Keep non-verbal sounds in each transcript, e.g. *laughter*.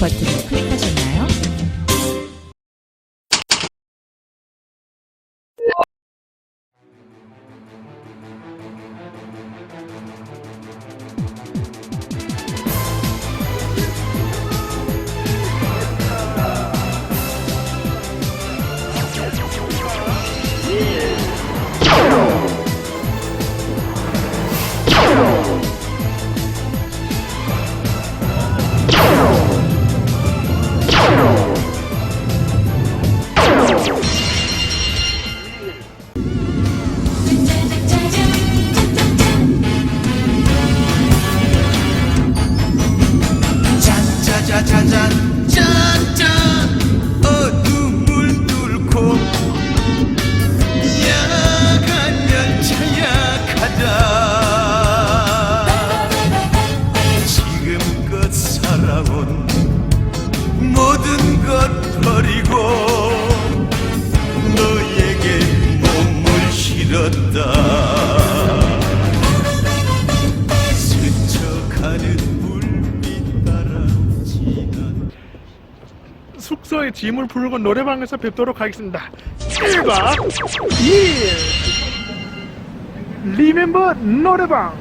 버튼을 클릭하셨나 짐을 풀고 노래방에서 뵙도록 하겠습니다. 1박 2일 리멤버 노래방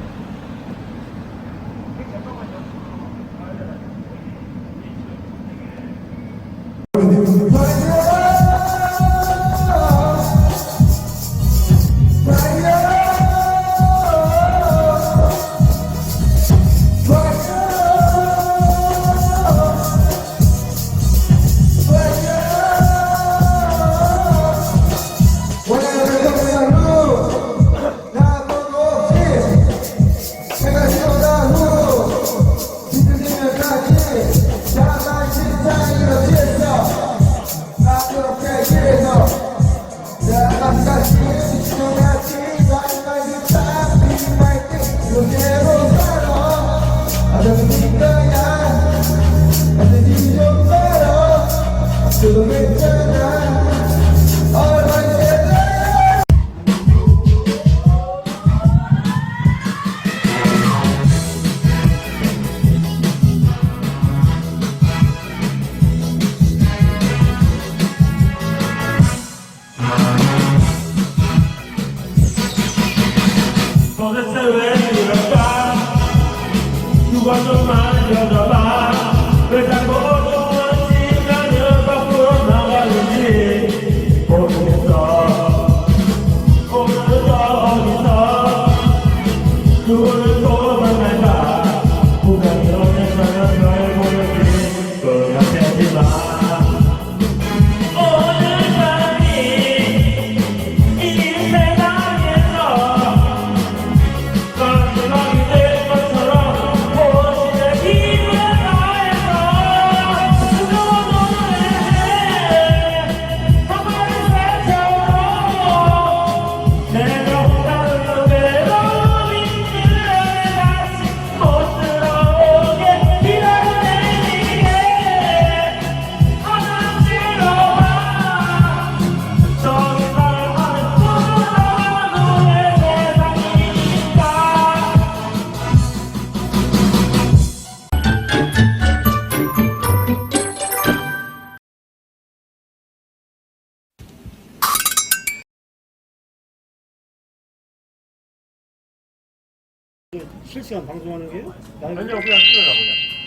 실시간 방송하는 게요? 라이브, 아니요 그냥 그냥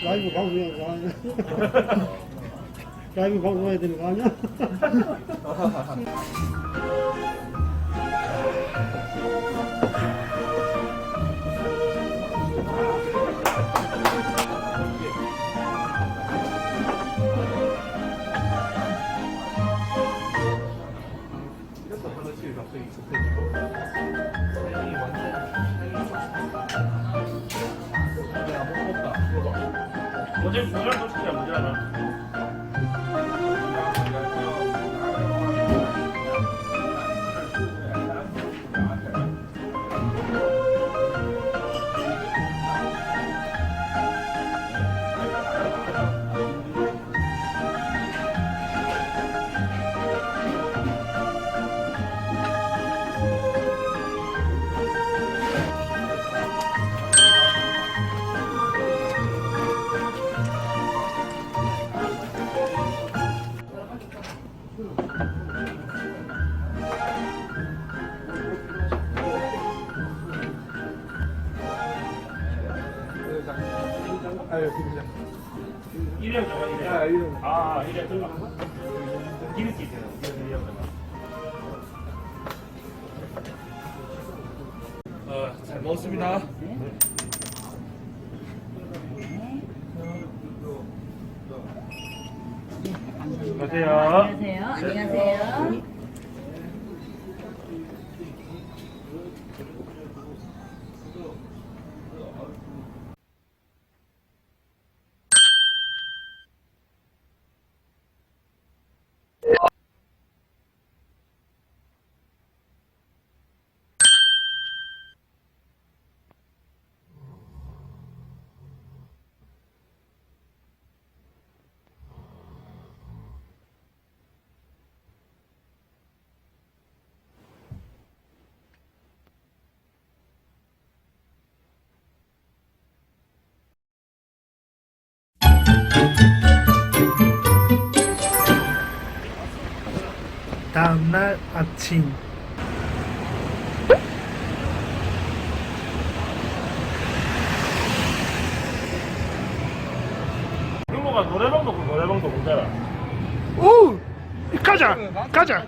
라이브 방송하는 거 아니야? 라이브 방송해야 되는 거 아니야? *laughs* 어제 중간 솔직히 안 되잖아 일회 아. 기름기 있어요. 어, 잘 먹었습니다. 안녕하세요. 안녕하세요. 안녕하세요. 다음날 아침. 형모가 노래방도 그 노래방도 공짜라. 오! 가자! 가자!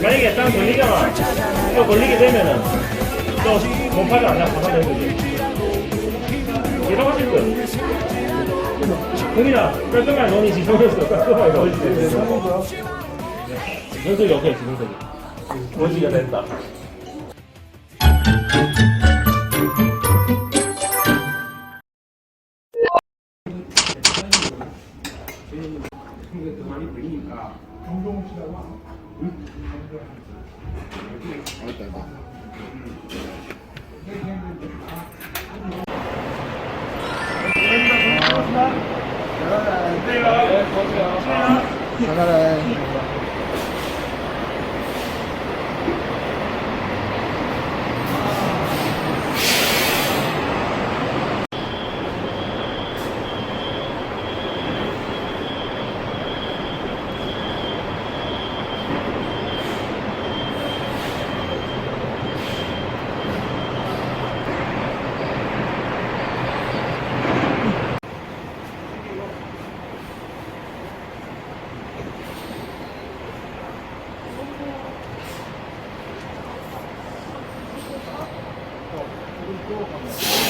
만약에 땅 걸리잖아 이거 걸리게 되면은 또 몸팔이 안 나고 가다 되는 거지 예상하실 거예요 공이나 깔끔하게 너니 지성에서 깔끔하게 넣어주세요 지성석이 오케이 지성석이 원지가 됐다 行こう。